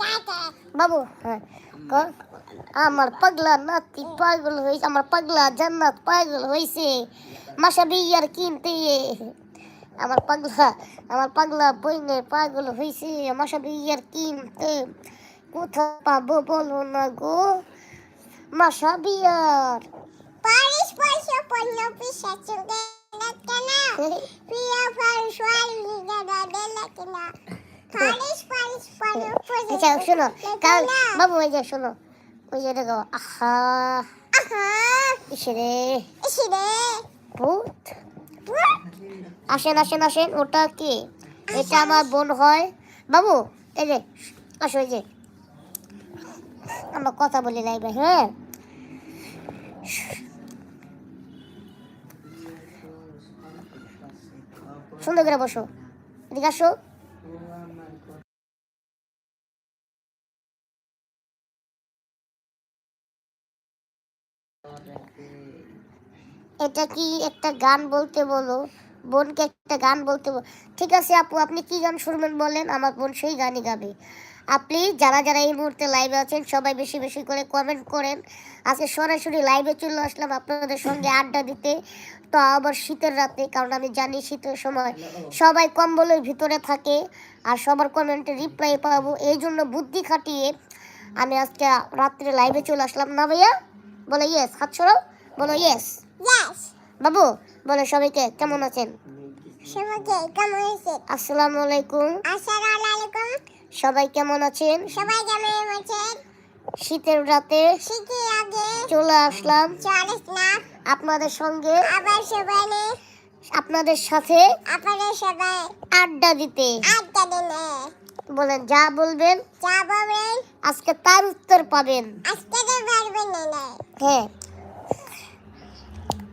দাদা। বাবু হ্যাঁ আমার পাগলা নাতি পাগল হয়েছে আমার পাগলা জান্নাত পাগল হয়েছে। মাসা বিয়ার কিনতে আমার পাগলা আমার পাগলা বইনে পাগল হয়েছে মাসা বিয়ার কিনতে। কোথা পাবো বলো না গো মাসা বিয়ার। পারিস পয়সা পণ্য পিসা চুগে আচ্ছা শোনো কাল বাবু ওই যে শোনো ওই যে দেখো আহা। আহা। ইসরে। ইসিরে। ভূত। আসেন আসেন আসেন ওটা কি? এটা আমার বোন হয়। বাবু এই যে আসো এই যে। আমরা কথা বলি লাইবে হ্যাঁ? সুন্দর করে বসো। এদিকে আসো। এটা কি একটা গান বলতে বলো? বোনকে একটা গান বলতে বলো ঠিক আছে আপু আপনি কি গান শুনবেন বলেন? আমার বোন সেই গানই গাবে। আপনি যারা যারা এই মুহূর্তে লাইভে আছেন সবাই বেশি বেশি করে কমেন্ট করেন। আজকে সরাসরি লাইভে চলে আসলাম আপনাদের সঙ্গে আড্ডা দিতে। তো আবার শীতের রাতে কারণ আমি জানি শীতের সময় সবাই কম্বলের ভিতরে থাকে আর সবার কমেন্টে রিপ্লাই পাবো। এই জন্য বুদ্ধি খাটিয়ে আমি আজকে রাত্রে লাইভে চলে আসলাম। না ভাইয়া? বলো ইয়েস হাত ছড়ো বলো ইয়েস বাবু বলে সবাইকে কেমন আছেন? সবাইকে কেমন আসসালামু আলাইকুম। আসসালামু আলাইকুম। সবাই কেমন আছেন? সবাই কেমন আছেন? শীতের রাতে শীতের আগে চলে আসলাম। আপনাদের সঙ্গে আবার সবাই আপনাদের সাথে আপনাদের সবাই আড্ডা দিতে। আড্ডা দিনে বলেন যা বলবেন যা বলবেন আজকে তার উত্তর পাবেন। আজকে পারবেন না। হ্যাঁ।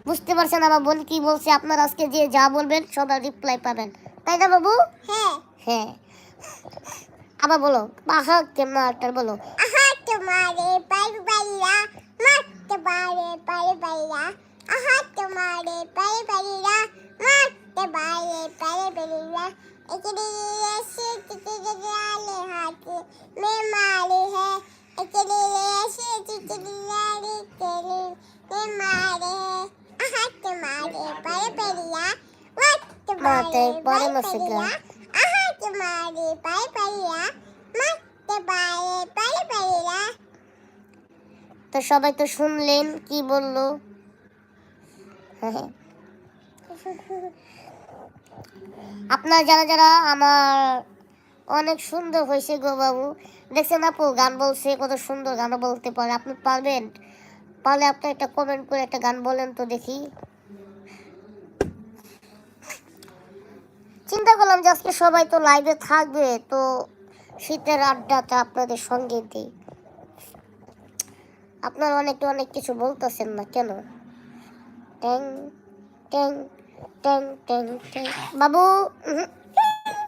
বুঝতে পারছেন আমার বোন কি বলছে? আপনারা আজকে যে যা বলবেন সবার রিপ্লাই পাবেন। তাই না বাবু? হ্যাঁ। হ্যাঁ। আবার বলো বাহা কেমন একটা বলো। আহা তোমারে পারবাইয়া মারতে পারে পারবাইয়া আহা তোমারে পারবাইয়া মারতে পারে পারবাইয়া এখানে এসে চিঠি আলে হাতে মে মারে হ্যাঁ। এখানে এসে চিঠি আলে তেলে মে মারে আহা পারে না সেটা। পারবাইয়া আহা তোমারে পারবাইয়া মারতে পারে পারবাইয়া তো সবাই তো শুনলেন কি বলল? আপনার যারা যারা আমার অনেক সুন্দর হয়েছে গো বাবু দেখছেন আপু গান বলছে কত সুন্দর গান বলতে পারে আপনি পারবেন? পারলে আপনি একটা কমেন্ট করে একটা গান বলেন তো দেখি। চিন্তা করলাম যে আজকে সবাই তো লাইভে থাকবে, তো শীতের আড্ডাটা আপনাদের সঙ্গে দিই। আপনারা অনেক অনেক কিছু বলতেছেন না কেন? ট্যাং ট্যাং ট্যাং ট্যাং ট্যাং। বাবু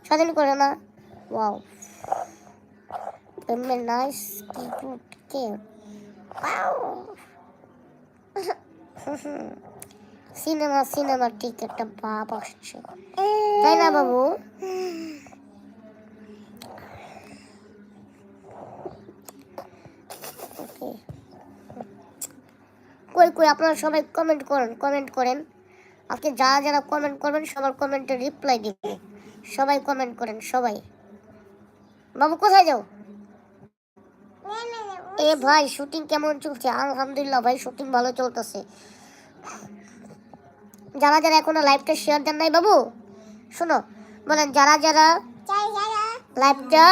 স্বাধীন করে না। ওয়াও নাইস কে ওয়াও সিনেমা সিনেমা ঠিক একটা ভাব আসছে তাই না বাবু? কই কই আপনারা সবাই কমেন্ট করেন কমেন্ট করেন। আপনি যারা যারা কমেন্ট করবেন সবার কমেন্টে রিপ্লাই দিব সবাই কমেন্ট করেন সবাই। বাবু কোথায় যাও? এ ভাই শুটিং কেমন চলছে? আলহামদুলিল্লাহ ভাই শুটিং ভালো চলতেছে। যারা যারা এখনও লাইভটা শেয়ার দেন নাই বাবু শোনো বলেন যারা যারা লাইভটা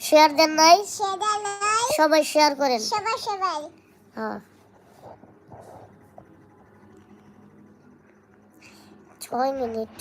শেয়ার দেন নাই সবাই শেয়ার করেন। সবাই সবাই। হ্যাঁ। ছয় মিনিট।